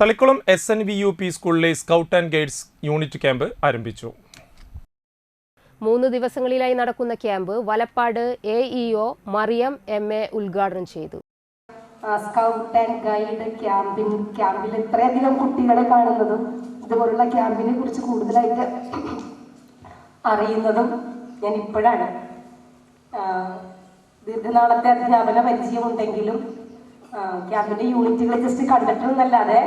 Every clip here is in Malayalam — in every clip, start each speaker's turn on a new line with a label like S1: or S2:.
S1: Thalikulam S N V U P സ്കൂളിലെ scout and guides unit camp ആരംഭിച്ചു.
S2: മൂന്ന് ദിവസങ്ങളിലായി നടക്കുന്ന camp Valappad A EO Mariyam M A ഉദ്ഘാടനം ചെയ്തു.
S3: സ്കൗട്ട് ആൻഡ് ഗൈഡ് ക്യാമ്പിൻ ക്യാമ്പിൽ ഇത്രയധികം കുട്ടികളെ കാണുന്നതും ഇതുപോലുള്ള ക്യാമ്പിനെ കുറിച്ച് കൂടുതലായിട്ട് അറിയുന്നതും ഞാൻ ഇപ്പോഴാണ്. ദീർഘനാളത്തെ അധ്യാപന പരിചയമുണ്ടെങ്കിലും ക്യാമ്പിന്റെ യൂണിറ്റുകൾ ജസ്റ്റ് കണ്ടിട്ടുണ്ടെന്നല്ലാതെ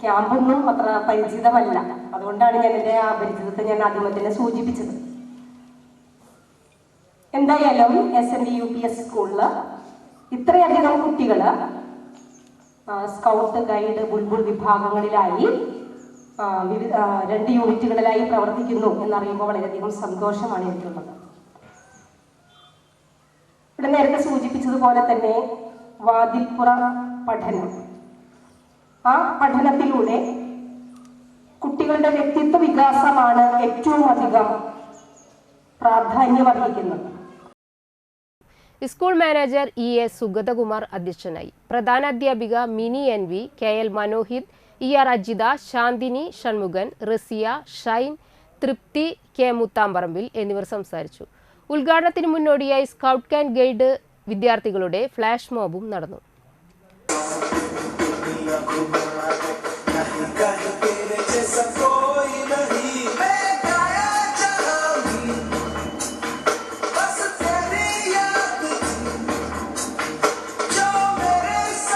S3: ക്യാമ്പൊന്നും അത്ര പരിചിതമല്ല. അതുകൊണ്ടാണ് ഞാൻ എന്റെ ആ പരിചിതത്തെ ഞാൻ ആദ്യം തന്നെ സൂചിപ്പിച്ചത്. എന്തായാലും S N D U P S സ്കൂളിൽ ഇത്രയധികം കുട്ടികൾ സ്കൗട്ട് ഗൈഡ് ബുൾബുൾ വിഭാഗങ്ങളിലായി വിവിധ രണ്ട് യൂണിറ്റുകളിലായി പ്രവർത്തിക്കുന്നു എന്നറിയുമ്പോൾ വളരെയധികം സന്തോഷമാണ് എനിക്കുള്ളത്. ഇവിടെ നേരത്തെ സൂചിപ്പിച്ചതുപോലെ തന്നെ വാതിൽപ്പുറ പഠനം. ആ പഠനത്തിലൂടെ കുട്ടികളുടെ വ്യക്തിത്വ വികാസമാണ് ഏറ്റവും അധികം പ്രാധാന്യമർഹിക്കുന്നത്.
S2: School manager E A Sugathakumar അധ്യക്ഷനായി. പ്രധാന അധ്യാപിക Mini N V K L Manohith E R Ajitha Shanthini Shanmukhan Raziya Shine Thripthi K Muthamparambil എന്നിവർ സംസാരിച്ചു. ഉദ്ഘാടനത്തിന് മുന്നോടിയായി സ്കൗട്ട് ആൻഡ് ഗൈഡ് വിദ്യാർത്ഥികളുടെ ഫ്ലാഷ് മോബും നടന്നു.